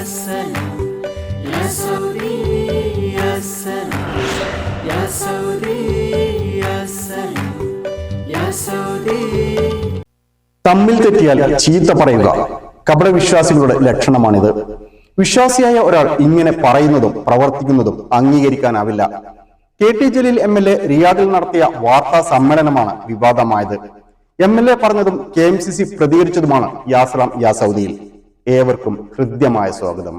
سلام يا سعودي يا سلام يا سعودي يا سلام يا سعودي തമ്മിൽ തെറ്റിയാൽ ചീത്ത പറയുക കപടവിശ്വാസികളുടെ ലക്ഷണമാണിത് വിശ്വാസിയായ ഒരാൾ ഇങ്ങനെ പറയുന്നതും പ്രവർത്തിക്കുന്നതും അംഗീകരിക്കാനാവില്ല K T Jaleel M L A റിയാദിൽ നടത്തിയ വാർത്താ സമ്മേളനമാണ് വിവാദമായത് എം എൽ എ പറഞ്ഞതും കെ എം സി സി പ്രതികരിച്ചതുമാണ് യാസ്ലാം യാ സൗദിയിൽ ഏവർക്കും ഹൃദ്യമായ സ്വാഗതം.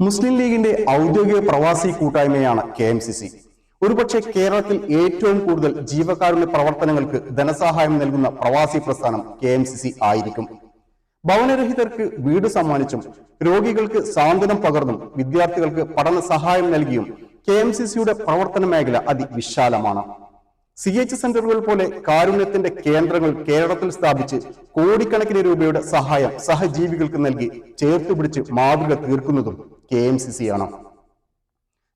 മുസ്ലിം ലീഗിന്റെ ഔദ്യോഗിക പ്രവാസി കൂട്ടായ്മയാണ് കെ എം സി സി. ഒരുപക്ഷെ കേരളത്തിൽ ഏറ്റവും കൂടുതൽ ജീവകാരുണ്യ പ്രവർത്തനങ്ങൾക്ക് ധനസഹായം നൽകുന്ന പ്രവാസി പ്രസ്ഥാനം കെ എം സി സി ആയിരിക്കും. ഭവനരഹിതർക്ക് വീട് സമ്മാനിച്ചും രോഗികൾക്ക് സാന്ത്വനം പകർന്നും വിദ്യാർത്ഥികൾക്ക് പഠന സഹായം നൽകിയും കെ എം സി സിയുടെ പ്രവർത്തന മേഖല അതിവിശാലമാണ്. സി എച്ച് സെന്ററുകൾ പോലെ കാരുണ്യത്തിന്റെ കേന്ദ്രങ്ങൾ കേരളത്തിൽ സ്ഥാപിച്ച് കോടിക്കണക്കിന് രൂപയുടെ സഹായം സഹജീവികൾക്ക് നൽകി ചേർത്തുപിടിച്ച് മാതൃക തീർക്കുന്നതും കെ എം സി സി ആണ്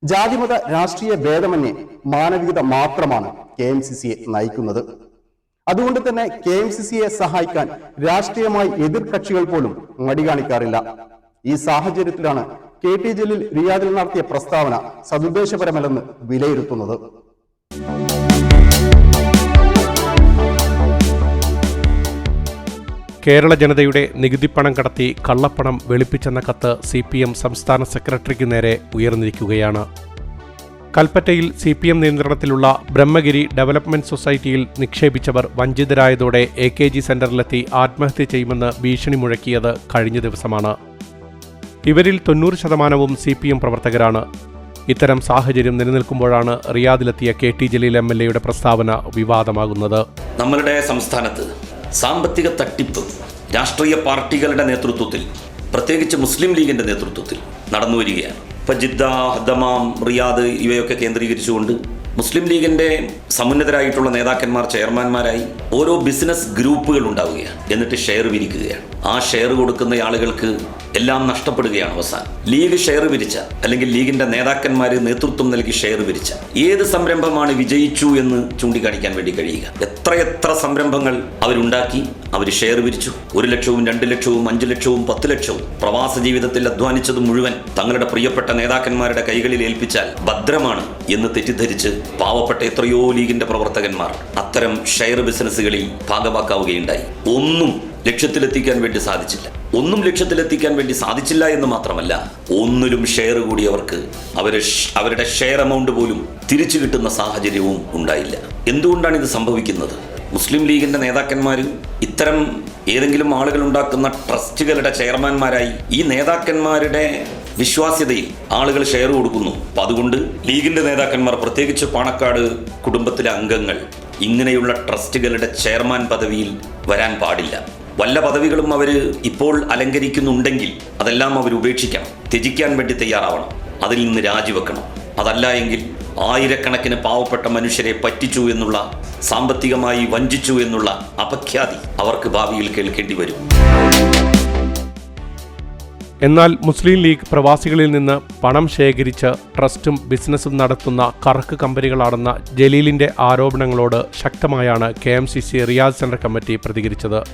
ജാതിമത രാഷ്ട്രീയ ഭേദമന്യേ മാനവികത മാത്രമാണ് കെ എം സി സിയെ നയിക്കുന്നത്. അതുകൊണ്ട് തന്നെ കെ എം സി സിയെ സഹായിക്കാൻ രാഷ്ട്രീയമായി എതിർ കക്ഷികൾ പോലും മടി കാണിക്കാറില്ല. ഈ സാഹചര്യത്തിലാണ് കെ ടി ജലീൽ റിയാദിൽ നടത്തിയ പ്രസ്താവന സതുദ്ദേശപരമല്ലെന്ന് വിലയിരുത്തുന്നത്. കേരള ജനതയുടെ നികുതിപ്പണം കടത്തി കള്ളപ്പണം വെളുപ്പിച്ചെന്ന കത്ത് സി പി എം സംസ്ഥാന സെക്രട്ടറിക്ക് നേരെ ഉയർന്നിരിക്കുകയാണ്. കൽപ്പറ്റയിൽ സി പി എം നിയന്ത്രണത്തിലുള്ള ബ്രഹ്മഗിരി ഡെവലപ്മെന്റ് സൊസൈറ്റിയിൽ നിക്ഷേപിച്ചവർ വഞ്ചിതരായതോടെ എ കെ ജി സെന്ററിലെത്തി ആത്മഹത്യ ചെയ്യുമെന്ന് ഭീഷണി മുഴക്കിയത് കഴിഞ്ഞ ദിവസമാണ്. ഇവരിൽ തൊണ്ണൂറ് ശതമാനവും സി പി എം പ്രവർത്തകരാണ്. ഇത്തരം സാഹചര്യം നിലനിൽക്കുമ്പോഴാണ് റിയാദിലെത്തിയ K T Jaleel M L എയുടെ പ്രസ്താവന വിവാദമാകുന്നത്. നമ്മളുടെ സംസ്ഥാനത്ത് സാമ്പത്തിക തട്ടിപ്പ് രാഷ്ട്രീയ പാർട്ടികളുടെ നേതൃത്വത്തിൽ പ്രത്യേകിച്ച് മുസ്ലിം ലീഗിന്റെ നേതൃത്വത്തിൽ നടന്നു വരികയാണ് ഇപ്പം ജിദ്ദ ഹദ്ദമാം റിയാദ് ഇവയൊക്കെ കേന്ദ്രീകരിച്ചുകൊണ്ട് മുസ്ലിം ലീഗിന്റെ സമുന്നതരായിട്ടുള്ള നേതാക്കന്മാർ ചെയർമാന്മാരായി ഓരോ ബിസിനസ് ഗ്രൂപ്പുകൾ ഉണ്ടാവുകയാണ്. എന്നിട്ട് ഷെയർ വിരിക്കുകയാണ്. ആ ഷെയർ കൊടുക്കുന്ന ആളുകൾക്ക് എല്ലാം നഷ്ടപ്പെടുകയാണ് അവസാനം. ലീഗ് ഷെയർ വിരിച്ച അല്ലെങ്കിൽ ലീഗിന്റെ നേതാക്കന്മാർ നേതൃത്വം നൽകി ഷെയർ വിരിച്ച ഏത് സംരംഭമാണ് വിജയിച്ചു എന്ന് ചൂണ്ടിക്കാണിക്കാൻ വേണ്ടി കഴിയുക. എത്രയെത്ര സംരംഭങ്ങൾ അവരുണ്ടാക്കി അവർ ഷെയർ വിരിച്ചു. ഒരു ലക്ഷവും രണ്ട് ലക്ഷവും അഞ്ച് ലക്ഷവും പത്ത് ലക്ഷവും പ്രവാസ ജീവിതത്തിൽ അധ്വാനിച്ചത് മുഴുവൻ തങ്ങളുടെ പ്രിയപ്പെട്ട നേതാക്കന്മാരുടെ കൈകളിൽ ഏൽപ്പിച്ചാൽ ഭദ്രമാണ് എന്ന് തെറ്റിദ്ധരിച്ച് പാവപ്പെട്ട എത്രയോ ലീഗിന്റെ പ്രവർത്തകന്മാർ അത്തരം ഷെയർ ബിസിനസ്സുകളിൽ ഭാഗമാക്കാവുകയുണ്ടായി ഒന്നും ലക്ഷ്യത്തിലെത്തിക്കാൻ വേണ്ടി സാധിച്ചില്ല. ഒന്നും ലക്ഷ്യത്തിലെത്തിക്കാൻ വേണ്ടി സാധിച്ചില്ല എന്ന് മാത്രമല്ല ഒന്നിലും ഷെയർ കൂടി അവർക്ക് അവരെ അവരുടെ ഷെയർ എമൗണ്ട് പോലും തിരിച്ചു കിട്ടുന്ന സാഹചര്യവും ഉണ്ടായില്ല. എന്തുകൊണ്ടാണ് ഇത് സംഭവിക്കുന്നത്? മുസ്ലിം ലീഗിന്റെ നേതാക്കന്മാർ ഇത്തരം ഏതെങ്കിലും ആളുകൾ ഉണ്ടാക്കുന്ന ട്രസ്റ്റുകളുടെ ചെയർമാൻമാരായി ഈ നേതാക്കന്മാരുടെ വിശ്വാസ്യതയിൽ ആളുകൾ ഷെയർ കൊടുക്കുന്നു. അപ്പൊ അതുകൊണ്ട് ലീഗിന്റെ നേതാക്കന്മാർ പ്രത്യേകിച്ച് പാണക്കാട് കുടുംബത്തിലെ അംഗങ്ങൾ ഇങ്ങനെയുള്ള ട്രസ്റ്റുകളുടെ ചെയർമാൻ പദവിയിൽ വരാൻ പാടില്ല. വല്ല പദവികളും അവർ ഇപ്പോൾ അലങ്കരിക്കുന്നുണ്ടെങ്കിൽ അതെല്ലാം അവർ ഉപേക്ഷിക്കണം. ത്യജിക്കാൻ വേണ്ടി തയ്യാറാവണം. അതിൽ നിന്ന് രാജിവെക്കണം. അതല്ല എങ്കിൽ ആയിരക്കണക്കിന് പാവപ്പെട്ട മനുഷ്യരെ പറ്റിച്ചു എന്നുള്ള സാമ്പത്തികമായി വഞ്ചിച്ചു എന്നുള്ള അപഖ്യാതി അവർക്ക് ഭാവിയിൽ കേൾക്കേണ്ടി വരും. എന്നാൽ മുസ്ലിം ലീഗ് പ്രവാസികളിൽ നിന്ന് പണം ശേഖരിച്ച് ട്രസ്റ്റും ബിസിനസ്സും നടത്തുന്ന കറക്ക് കമ്പനികളാണെന്ന ജലീലിന്റെ ആരോപണങ്ങളോട് ശക്തമായാണ് K M C C Riyadh centre committee പ്രതികരിച്ചത്.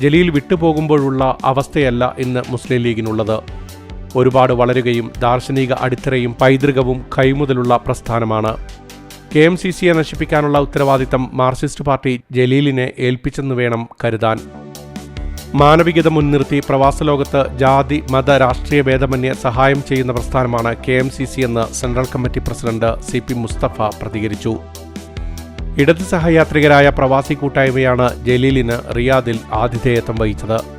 ജലീൽ വിട്ടുപോകുമ്പോഴുള്ള അവസ്ഥയല്ല ഇന്ന് മുസ്ലിം ലീഗിനുള്ളത്. ഒരുപാട് വളരുകയും ദാർശനിക അടിത്തറയും പൈതൃകവും കൈമുതലുള്ള പ്രസ്ഥാനമാണ്. കെ എം സി സിയെ നശിപ്പിക്കാനുള്ള ഉത്തരവാദിത്തം മാർക്സിസ്റ്റ് പാർട്ടി ജലീലിനെ ഏൽപ്പിച്ചെന്ന് വേണം കരുതാൻ. മാനവികത മുൻനിർത്തി പ്രവാസ ലോകത്ത് ജാതി മത രാഷ്ട്രീയ ഭേദമന്യേ സഹായം ചെയ്യുന്ന പ്രസ്ഥാനമാണ് കെ എം സി സി എന്ന് central committee president C P Mustafa പ്രതികരിച്ചു. ഇടത് സഹയാത്രികരായ പ്രവാസി കൂട്ടായ്മയാണ് ജലീലിന് റിയാദിൽ ആതിഥേയത്വം വഹിച്ചത്.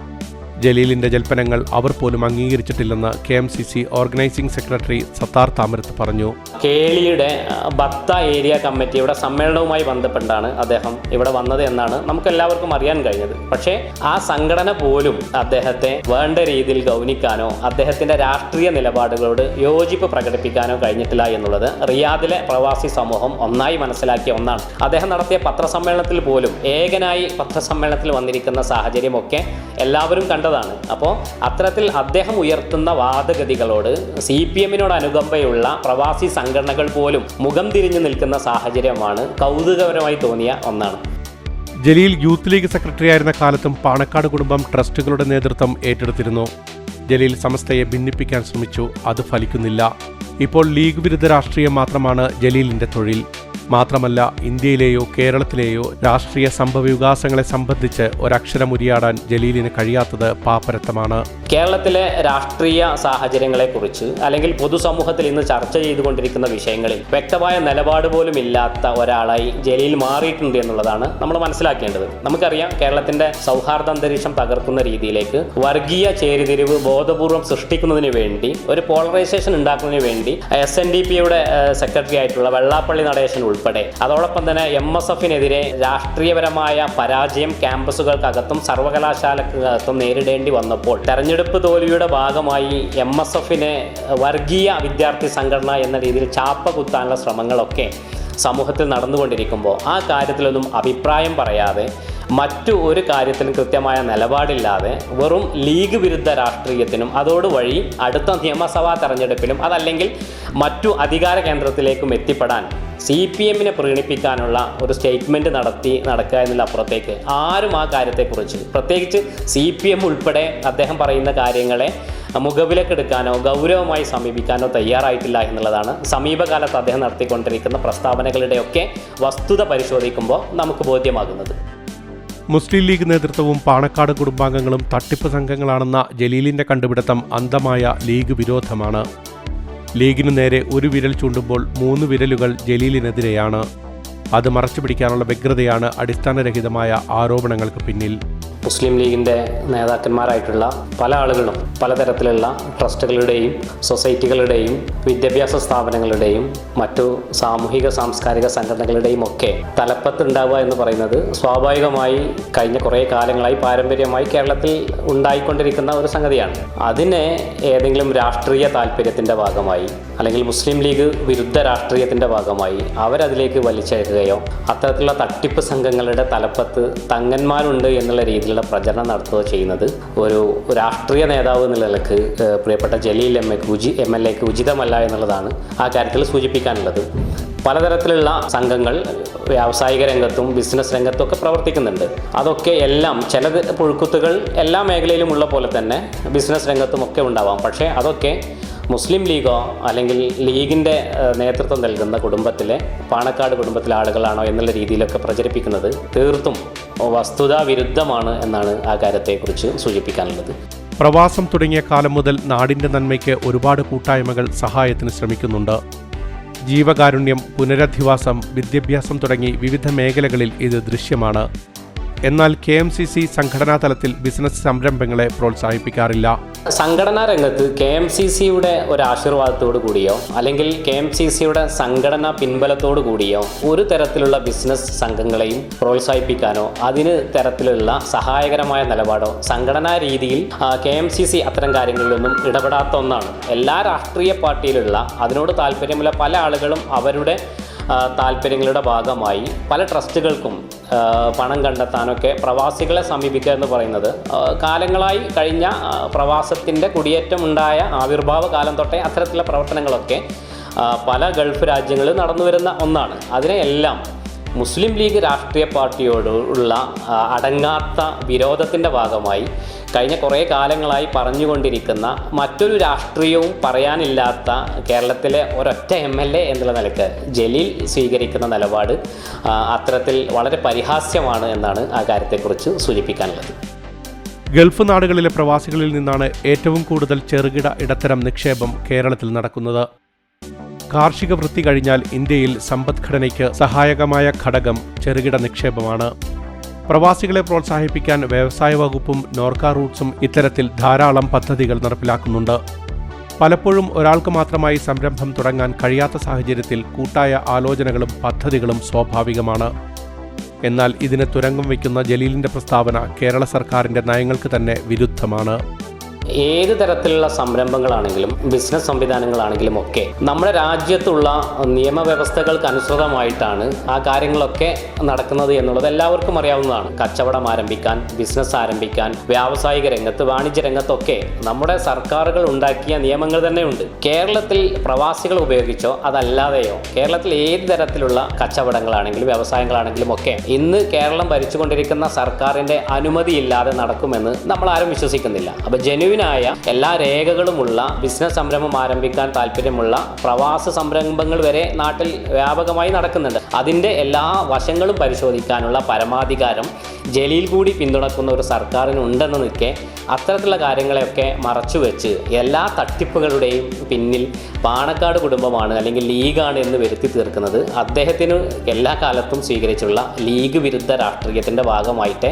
ജലീലിന്റെ ജൽപ്പനങ്ങൾ അവർ പോലും അംഗീകരിച്ചിട്ടില്ലെന്ന് K M C C organising secretary Sathar Thamarath പറഞ്ഞു. കേളിയുടെ ഭക്ത ഏരിയ കമ്മിറ്റിയുടെ സമ്മേളനവുമായി ബന്ധപ്പെട്ടാണ് അദ്ദേഹം ഇവിടെ വന്നത് എന്നാണ് നമുക്ക് എല്ലാവർക്കും അറിയാൻ കഴിഞ്ഞത്. പക്ഷേ ആ സംഘടന പോലും അദ്ദേഹത്തെ വേണ്ട രീതിയിൽ ഗൗനിക്കാനോ അദ്ദേഹത്തിന്റെ രാഷ്ട്രീയ നിലപാടുകളോട് യോജിപ്പ് പ്രകടിപ്പിക്കാനോ കഴിഞ്ഞിട്ടില്ല എന്നുള്ളത് റിയാദിലെ പ്രവാസി സമൂഹം ഒന്നായി മനസ്സിലാക്കിയ ഒന്നാണ്. അദ്ദേഹം നടത്തിയ പത്രസമ്മേളനത്തിൽ പോലും ഏകനായി പത്രസമ്മേളനത്തിൽ വന്നിരിക്കുന്ന സാഹചര്യമൊക്കെ എല്ലാവരും കണ്ടത് പരിശോധിക്കേണ്ടതാണ് അപ്പോൾ അത്തരത്തിൽ അദ്ദേഹം ഉയർത്തുന്ന വാദഗതികളോട് സി പി എമ്മിനോട് അനുകമ്പയുള്ള പ്രവാസി സംഘടനകൾ പോലും മുഖം തിരിഞ്ഞു നിൽക്കുന്ന സാഹചര്യമാണ് കൗതുകപരമായി തോന്നിയ ഒന്നാണ്. ജലീൽ യൂത്ത് ലീഗ് സെക്രട്ടറി ആയിരുന്ന കാലത്തും പാണക്കാട് കുടുംബം ട്രസ്റ്റുകളുടെ നേതൃത്വം ഏറ്റെടുത്തിരുന്നു. ജലീൽ സമസ്തയെ ഭിന്നിപ്പിക്കാൻ ശ്രമിച്ചു അത് ഫലിക്കുന്നില്ല. ഇപ്പോൾ ലീഗ് വിരുദ്ധ രാഷ്ട്രീയം മാത്രമാണ് ജലീലിന്റെ തൊഴിൽ. മാത്രമല്ല ഇന്ത്യയിലെയോ കേരളത്തിലെയോ രാഷ്ട്രീയ സംഭവവികാസങ്ങളെ സംബന്ധിച്ച് ഒരക്ഷരമുരിയാടാൻ ജലീലിന് കഴിയാത്തത് പാപ്പരത്തമാണ്. കേരളത്തിലെ രാഷ്ട്രീയ സാഹചര്യങ്ങളെക്കുറിച്ച് അല്ലെങ്കിൽ പൊതുസമൂഹത്തിൽ ഇന്ന് ചർച്ച ചെയ്തുകൊണ്ടിരിക്കുന്ന വിഷയങ്ങളിൽ വ്യക്തമായ നിലപാട് പോലും ഇല്ലാത്ത ഒരാളായി ജലീൽ മാറിയിട്ടുണ്ട് എന്നുള്ളതാണ് നമ്മൾ മനസ്സിലാക്കേണ്ടത്. നമുക്കറിയാം കേരളത്തിന്റെ സൗഹാർദ്ദ അന്തരീക്ഷം തകർക്കുന്ന രീതിയിലേക്ക് വർഗീയ ചേരിതിരിവ് ബോധപൂർവം സൃഷ്ടിക്കുന്നതിന് വേണ്ടി ഒരു പോളറൈസേഷൻ ഉണ്ടാക്കുന്നതിന് വേണ്ടി എസ് എൻ ഡി പിയുടെ സെക്രട്ടറി ആയിട്ടുള്ള വെള്ളാപ്പള്ളി നടേശൻ ഉൾപ്പെടെ. അതോടൊപ്പം തന്നെ എം എസ് എഫിനെതിരെ രാഷ്ട്രീയപരമായ പരാജയം ക്യാമ്പസുകൾക്കകത്തും സർവകലാശാലകത്തും നേരിടേണ്ടി വന്നപ്പോൾ തെരഞ്ഞെടുപ്പ് തോൽവിയുടെ ഭാഗമായി എം എസ് എഫിനെ വർഗീയ വിദ്യാർത്ഥി സംഘടന എന്ന രീതിയിൽ ചാപ്പ കുത്താനുള്ള ശ്രമങ്ങളൊക്കെ സമൂഹത്തിൽ നടന്നുകൊണ്ടിരിക്കുമ്പോൾ ആ കാര്യത്തിലൊന്നും അഭിപ്രായം പറയാതെ മറ്റു ഒരു കാര്യത്തിലും കൃത്യമായ നിലപാടില്ലാതെ വെറും ലീഗ് വിരുദ്ധ രാഷ്ട്രീയത്തിനും അതോടുവഴി അടുത്ത നിയമസഭാ തെരഞ്ഞെടുപ്പിലും അതല്ലെങ്കിൽ മറ്റു അധികാര കേന്ദ്രത്തിലേക്കും എത്തിപ്പെടാൻ സി പി എമ്മിനെ പ്രീണിപ്പിക്കാനുള്ള ഒരു സ്റ്റേറ്റ്മെന്റ് നടത്തി നടക്കുക എന്നുള്ള അപ്പുറത്തേക്ക് ആരും ആ കാര്യത്തെക്കുറിച്ച് പ്രത്യേകിച്ച് സി പി എം ഉൾപ്പെടെ അദ്ദേഹം പറയുന്ന കാര്യങ്ങളെ മുഖവിലക്കെടുക്കാനോ ഗൗരവമായി സമീപിക്കാനോ തയ്യാറായിട്ടില്ല എന്നുള്ളതാണ് സമീപകാലത്ത് അദ്ദേഹം നടത്തിക്കൊണ്ടിരിക്കുന്ന പ്രസ്താവനകളുടെയൊക്കെ വസ്തുത പരിശോധിക്കുമ്പോൾ നമുക്ക് ബോധ്യമാകുന്നത്. മുസ്ലിം ലീഗ് നേതൃത്വവും പാണക്കാട് കുടുംബാംഗങ്ങളും തട്ടിപ്പ് സംഘങ്ങളാണെന്ന ജലീലിന്റെ കണ്ടുപിടുത്തം അന്ധമായ ലീഗ് വിരോധമാണ്. ലീഗിനു നേരെ ഒരു വിരൽ ചൂണ്ടുമ്പോൾ മൂന്ന് വിരലുകൾ ജലീലിനെതിരെയാണ്. അത് മറച്ചുപിടിക്കാനുള്ള വ്യഗ്രതയാണ് അടിസ്ഥാനരഹിതമായ ആരോപണങ്ങൾക്ക് പിന്നിൽ. മുസ്ലിം ലീഗിന്റെ നേതാക്കന്മാരായിട്ടുള്ള പല ആളുകളും പലതരത്തിലുള്ള ട്രസ്റ്റുകളുടെയും സൊസൈറ്റികളുടെയും വിദ്യാഭ്യാസ സ്ഥാപനങ്ങളുടെയും മറ്റു സാമൂഹിക സാംസ്കാരിക സംഘടനകളുടെയും ഒക്കെ തലപ്പത്തുണ്ടാവുക എന്ന് പറയുന്നത് സ്വാഭാവികമായി കഴിഞ്ഞ കുറേ കാലങ്ങളായി പാരമ്പര്യമായി കേരളത്തിൽ ഉണ്ടായിക്കൊണ്ടിരിക്കുന്ന ഒരു സംഗതിയാണ്. അതിനെ ഏതെങ്കിലും രാഷ്ട്രീയ താല്പര്യത്തിന്റെ ഭാഗമായി അല്ലെങ്കിൽ മുസ്ലിം ലീഗ് വിരുദ്ധ രാഷ്ട്രീയത്തിന്റെ ഭാഗമായി അവരതിലേക്ക് വലിച്ചേക്കുകയോ അത്തരത്തിലുള്ള തട്ടിപ്പ് സംഘങ്ങളുടെ തലപ്പത്ത് തങ്ങന്മാരുണ്ട് എന്നുള്ള രീതിയിലുള്ള പ്രചരണം നടത്തുകയോ ചെയ്യുന്നത്. ഒരു രാഷ്ട്രീയ നേതാവ് എന്നുള്ള നിലയ്ക്ക് പ്രിയപ്പെട്ട ജലീൽ എം എക്ക് ഉചി എം എൽ എക്ക് ഉചിതമല്ല എന്നുള്ളതാണ് ആ കാര്യത്തിൽ സൂചിപ്പിക്കാനുള്ളത്. പലതരത്തിലുള്ള സംഘങ്ങൾ വ്യാവസായിക രംഗത്തും ബിസിനസ് രംഗത്തും ഒക്കെ പ്രവർത്തിക്കുന്നുണ്ട്. അതൊക്കെ എല്ലാം ചില പുഴുക്കുത്തുകൾ എല്ലാ മേഖലയിലും ഉള്ള പോലെ തന്നെ ബിസിനസ് രംഗത്തും ഒക്കെ ഉണ്ടാവാം. പക്ഷേ അതൊക്കെ മുസ്ലിം ലീഗോ അല്ലെങ്കിൽ ലീഗിന്റെ നേതൃത്വം നൽകുന്ന കുടുംബത്തിലെ പാണക്കാട് കുടുംബത്തിലെ ആളുകളാണോ എന്നുള്ള രീതിയിലൊക്കെ പ്രചരിപ്പിക്കുന്നത് തീർത്തും വസ്തുതാ വിരുദ്ധമാണ് എന്നാണ് ആ കാര്യത്തെക്കുറിച്ച് സൂചിപ്പിക്കാനുള്ളത്. പ്രവാസം തുടങ്ങിയ കാലം മുതൽ നാടിന്റെ നന്മയ്ക്ക് ഒരുപാട് കൂട്ടായ്മകൾ സഹായത്തിന് ശ്രമിക്കുന്നുണ്ട്. ജീവകാരുണ്യം പുനരധിവാസം വിദ്യാഭ്യാസം തുടങ്ങി വിവിധ മേഖലകളിൽ ഇത് ദൃശ്യമാണ്. എന്നാൽ കെ എം സി സി സംഘടനാ തലത്തിൽ ബിസിനസ് സംരംഭങ്ങളെ പ്രോത്സാഹിപ്പിക്കാറില്ല. സംഘടനാ രംഗത്ത് കെ എം സി സിയുടെ ഒരു ആശീർവാദത്തോടു കൂടിയോ അല്ലെങ്കിൽ കെ എം സി സിയുടെ സംഘടനാ പിൻബലത്തോടു കൂടിയോ ഒരു തരത്തിലുള്ള ബിസിനസ് സംഘങ്ങളെയും പ്രോത്സാഹിപ്പിക്കാനോ അതിന് തരത്തിലുള്ള സഹായകരമായ നിലപാടോ സംഘടനാ രീതിയിൽ കെ എം സി സി അത്തരം കാര്യങ്ങളിലൊന്നും ഇടപെടാത്ത ഒന്നാണ്. എല്ലാ രാഷ്ട്രീയ പാർട്ടിയിലുള്ള അതിനോട് താല്പര്യമുള്ള പല ആളുകളും അവരുടെ താല്പര്യങ്ങളുടെ ഭാഗമായി പല ട്രസ്റ്റുകൾക്കും പണം കണ്ടെത്താനൊക്കെ പ്രവാസികളെ സമീപിക്കുക എന്ന് പറയുന്നത്. കാലങ്ങളായി കഴിഞ്ഞ പ്രവാസത്തിന്റെ കുടിയേറ്റം ഉണ്ടായ ആവിർഭാവ കാലം തൊട്ടേ അത്തരത്തിലുള്ള പ്രവർത്തനങ്ങളൊക്കെ പല ഗൾഫ് രാജ്യങ്ങളിൽ നടന്നു വരുന്ന ഒന്നാണ്. അതിനെയെല്ലാം മുസ്ലിം ലീഗ് രാഷ്ട്രീയ പാർട്ടിയോടുള്ള അടങ്ങാത്ത വിരോധത്തിന്റെ ഭാഗമായി കഴിഞ്ഞ കുറേ കാലങ്ങളായി പറഞ്ഞുകൊണ്ടിരിക്കുന്ന മറ്റൊരു രാഷ്ട്രീയവും പറയാനില്ലാത്ത കേരളത്തിലെ ഒരൊറ്റ എം എൽ എ എന്നുള്ള നിലയ്ക്ക് ജലീൽ സ്വീകരിക്കുന്ന നിലപാട് അത്തരത്തിൽ വളരെ പരിഹാസ്യമാണ് എന്നാണ് ആ കാര്യത്തെക്കുറിച്ച് സൂചിപ്പിക്കാനുള്ളത്. ഗൾഫ് നാടുകളിലെ പ്രവാസികളിൽ നിന്നാണ് ഏറ്റവും കൂടുതൽ ചെറുകിട ഇടത്തരം നിക്ഷേപം കേരളത്തിൽ നടക്കുന്നത്. കാർഷിക വൃത്തി കഴിഞ്ഞാൽ ഇന്ത്യയിൽ സമ്പദ്ഘടനയ്ക്ക് സഹായകമായ ഘടകം ചെറുകിട നിക്ഷേപമാണ്. പ്രവാസികളെ പ്രോത്സാഹിപ്പിക്കാൻ വ്യവസായ വകുപ്പും നോർക്ക റൂട്ട്സും ഇത്തരത്തിൽ ധാരാളം പദ്ധതികൾ നടപ്പിലാക്കുന്നുണ്ട്. പലപ്പോഴും ഒരാൾക്ക് മാത്രമായി സംരംഭം തുടങ്ങാൻ കഴിയാത്ത സാഹചര്യത്തിൽ കൂട്ടായ ആലോചനകളും പദ്ധതികളും സ്വാഭാവികമാണ്. എന്നാൽ ഇതിന് തുരങ്കം വയ്ക്കുന്ന ജലീലിന്റെ പ്രസ്താവന കേരള സർക്കാരിന്റെ നയങ്ങൾക്ക് തന്നെ വിരുദ്ധമാണ്. ഏത് തരത്തിലുള്ള സംരംഭങ്ങളാണെങ്കിലും ബിസിനസ് സംവിധാനങ്ങളാണെങ്കിലും ഒക്കെ നമ്മുടെ രാജ്യത്തുള്ള നിയമവ്യവസ്ഥകൾക്ക് അനുസൃതമായിട്ടാണ് ആ കാര്യങ്ങളൊക്കെ നടക്കുന്നത് എന്നുള്ളത് എല്ലാവർക്കും അറിയാവുന്നതാണ്. കച്ചവടം ആരംഭിക്കാൻ ബിസിനസ് ആരംഭിക്കാൻ വ്യാവസായിക രംഗത്ത് വാണിജ്യ രംഗത്തൊക്കെ നമ്മുടെ സർക്കാരുകൾ ഉണ്ടാക്കിയ നിയമങ്ങൾ തന്നെയുണ്ട്. കേരളത്തിൽ പ്രവാസികൾ ഉപയോഗിച്ചോ അതല്ലാതെയോ കേരളത്തിൽ ഏത് തരത്തിലുള്ള കച്ചവടങ്ങളാണെങ്കിലും വ്യവസായങ്ങളാണെങ്കിലും ഒക്കെ ഇന്ന് കേരളം ഭരിച്ചുകൊണ്ടിരിക്കുന്ന സർക്കാരിന്റെ അനുമതിയില്ലാതെ നടക്കുമെന്ന് നമ്മൾ ആരും വിശ്വസിക്കുന്നില്ല അപ്പോൾ ജനുവിനായ എല്ലാ രേഖകളുമുള്ള ബിസിനസ് സംരംഭം ആരംഭിക്കാൻ താല്പര്യമുള്ള പ്രവാസ സംരംഭങ്ങൾ വരെ നാട്ടിൽ വ്യാപകമായി നടക്കുന്നുണ്ട്. അതിന്റെ എല്ലാ വശങ്ങളും പരിശോധിക്കാനുള്ള പരമാധികാരം ജലീൽ കൂടി പിന്തുണക്കുന്ന ഒരു സർക്കാരിന് ഉണ്ടെന്ന് നിൽക്കെ അത്തരത്തിലുള്ള കാര്യങ്ങളെയൊക്കെ മറച്ചുവെച്ച് എല്ലാ തട്ടിപ്പുകളുടെയും പിന്നിൽ പാണക്കാട് കുടുംബമാണ് അല്ലെങ്കിൽ ലീഗാണ് എന്ന് വരുത്തി തീർക്കുന്നത്. അദ്ദേഹത്തിന് എല്ലാ കാലത്തും സ്വീകരിച്ചുള്ള ലീഗ് വിരുദ്ധ രാഷ്ട്രീയത്തിന്റെ ഭാഗമായിട്ട്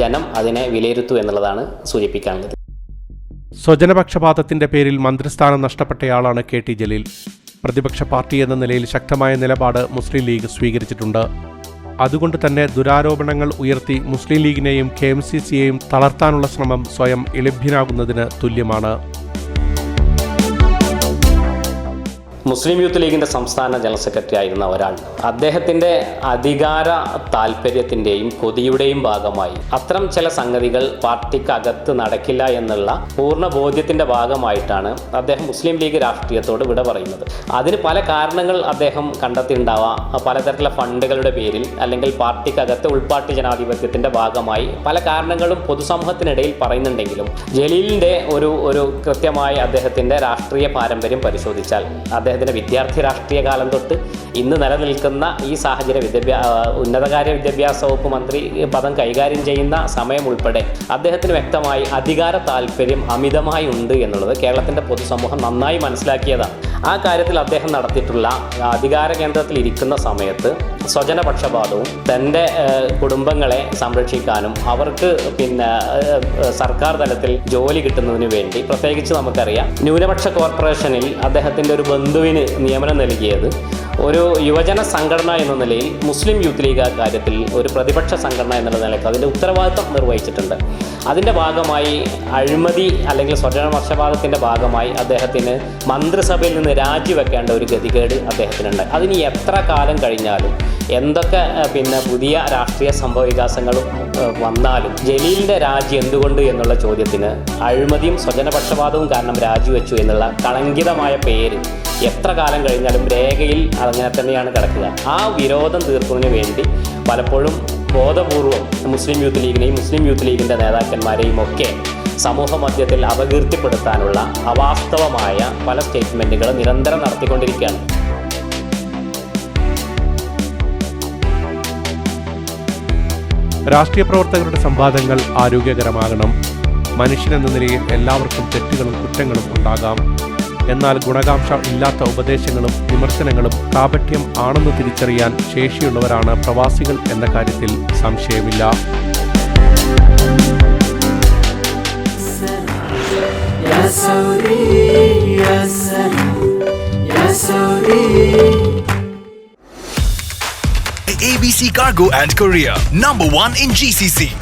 ജനം അതിനെ വിലയിരുത്തു എന്നുള്ളതാണ് സൂചിപ്പിക്കാനുള്ളത്. സ്വജനപക്ഷപാതത്തിന്റെ പേരിൽ മന്ത്രിസ്ഥാനം നഷ്ടപ്പെട്ടയാളാണ് കെ ടി ജലീൽ. പ്രതിപക്ഷ പാർട്ടി എന്ന നിലയിൽ ശക്തമായ നിലപാട് മുസ്ലിം ലീഗ് സ്വീകരിച്ചിട്ടുണ്ട്. അതുകൊണ്ട് തന്നെ ദുരാരോപണങ്ങൾ ഉയർത്തി മുസ്ലിം ലീഗിനെയും കെ എം സി സിയെയും തളർത്താനുള്ള ശ്രമം സ്വയം ഇലഭ്യനാകുന്നതിന് തുല്യമാണ്. മുസ്ലിം യൂത്ത് ലീഗിന്റെ സംസ്ഥാന ജനറൽ സെക്രട്ടറി ആയിരുന്ന ഒരാൾ. അദ്ദേഹത്തിന്റെ അധികാര താല്പര്യത്തിന്റെയും കൊതിയുടെയും ഭാഗമായി അത്തരം ചില സംഗതികൾ പാർട്ടിക്കകത്ത് നടക്കില്ല എന്നുള്ള പൂർണ ബോധ്യത്തിന്റെ ഭാഗമായിട്ടാണ് അദ്ദേഹം മുസ്ലിം ലീഗ് രാഷ്ട്രീയത്തോട് വിട പറയുന്നത്. അതിന് പല കാരണങ്ങൾ അദ്ദേഹം കണ്ടെത്തിയിട്ടുണ്ടാവാം. പലതരത്തിലുള്ള ഫണ്ടുകളുടെ പേരിൽ അല്ലെങ്കിൽ പാർട്ടിക്കകത്ത് ഉൾപാർട്ടി ജനാധിപത്യത്തിന്റെ ഭാഗമായി പല കാരണങ്ങളും പൊതുസമൂഹത്തിനിടയിൽ പറയുന്നുണ്ടെങ്കിലും ജലീലിന്റെ ഒരു ഒരു കൃത്യമായ അദ്ദേഹത്തിന്റെ രാഷ്ട്രീയ പാരമ്പര്യം പരിശോധിച്ചാൽ അദ്ദേഹത്തിന്റെ വിദ്യാർത്ഥി രാഷ്ട്രീയ കാലം തൊട്ട് ഇന്ന് നിലനിൽക്കുന്ന ഈ സാഹചര്യ വിദ്യാഭ്യാ ഉന്നതകാര്യ വിദ്യാഭ്യാസ വകുപ്പ് മന്ത്രി പദം കൈകാര്യം ചെയ്യുന്ന സമയം ഉൾപ്പെടെ അദ്ദേഹത്തിന് വ്യക്തമായി അധികാര താല്പര്യം അമിതമായി ഉണ്ട് എന്നുള്ളത് കേരളത്തിന്റെ പൊതുസമൂഹം നന്നായി മനസ്സിലാക്കിയതാണ്. ആ കാര്യത്തിൽ അദ്ദേഹം നടത്തിയിട്ടുള്ള അധികാര കേന്ദ്രത്തിൽ ഇരിക്കുന്ന സമയത്ത് സ്വജനപക്ഷപാതവും തന്റെ കുടുംബങ്ങളെ സംരക്ഷിക്കാനും അവർക്ക് പിന്നെ സർക്കാർ തലത്തിൽ ജോലി കിട്ടുന്നതിന് വേണ്ടി പ്രത്യേകിച്ച് നമുക്കറിയാം ന്യൂനപക്ഷ കോർപ്പറേഷനിൽ അദ്ദേഹത്തിന്റെ ഒരു ബന്ധുവിന് നിയമനം നൽകിയത് ഒരു യുവജന സംഘടന എന്ന നിലയിൽ മുസ്ലിം യൂത്ത് ലീഗ് കാര്യത്തിൽ ഒരു പ്രതിപക്ഷ സംഘടന എന്നുള്ള നിലയ്ക്ക് അതിന്റെ ഉത്തരവാദിത്വം നിർവഹിച്ചിട്ടുണ്ട്. അതിന്റെ ഭാഗമായി അഴിമതി അല്ലെങ്കിൽ സ്വജനപക്ഷപാതത്തിന്റെ ഭാഗമായി അദ്ദേഹത്തിന് മന്ത്രിസഭയിൽ നിന്ന് രാജിവെക്കേണ്ട ഒരു ഗതികേട് അദ്ദേഹത്തിനുണ്ട്. അതിന് എത്ര കാലം കഴിഞ്ഞാലും എന്തൊക്കെ പിന്നെ പുതിയ രാഷ്ട്രീയ സംഭവ വികാസങ്ങളും വന്നാലും ജലീലിന്റെ രാജി എന്തുകൊണ്ട് എന്നുള്ള ചോദ്യത്തിന് അഴിമതിയും സ്വജനപക്ഷപാതവും കാരണം രാജിവെച്ചു എന്നുള്ള കളങ്കിതമായ പേര് എത്ര കാലം കഴിഞ്ഞാലും രേഖയിൽ അങ്ങനെ തന്നെയാണ് കിടക്കുക. ആ വിരോധം തീർക്കുന്നതിന് വേണ്ടി പലപ്പോഴും ബോധപൂർവം മുസ്ലിം യൂത്ത് ലീഗിനെയും മുസ്ലിം യൂത്ത് ലീഗിന്റെ നേതാക്കന്മാരെയും ഒക്കെ സമൂഹ മധ്യത്തിൽ അപകീർത്തിപ്പെടുത്താനുള്ള അവാസ്തവമായ പല സ്റ്റേറ്റ്മെന്റുകൾ നിരന്തരം നടത്തിക്കൊണ്ടിരിക്കുകയാണ്. രാഷ്ട്രീയ പ്രവർത്തകരുടെ സംവാദങ്ങൾ ആരോഗ്യകരമാകണം. മനുഷ്യനെന്ന നിലയിൽ എല്ലാവർക്കും തെറ്റുകളും കുറ്റങ്ങളും ഉണ്ടാകാം. എന്നാൽ ഗുണകാംക്ഷ ഇല്ലാത്ത ഉപദേശങ്ങളും വിമർശനങ്ങളും കാപട്യം ആണെന്ന് തിരിച്ചറിയാൻ ശേഷിയുള്ളവരാണ് പ്രവാസികൾ എന്ന കാര്യത്തിൽ സംശയമില്ല ABC Cargo and Korea, number one in GCC.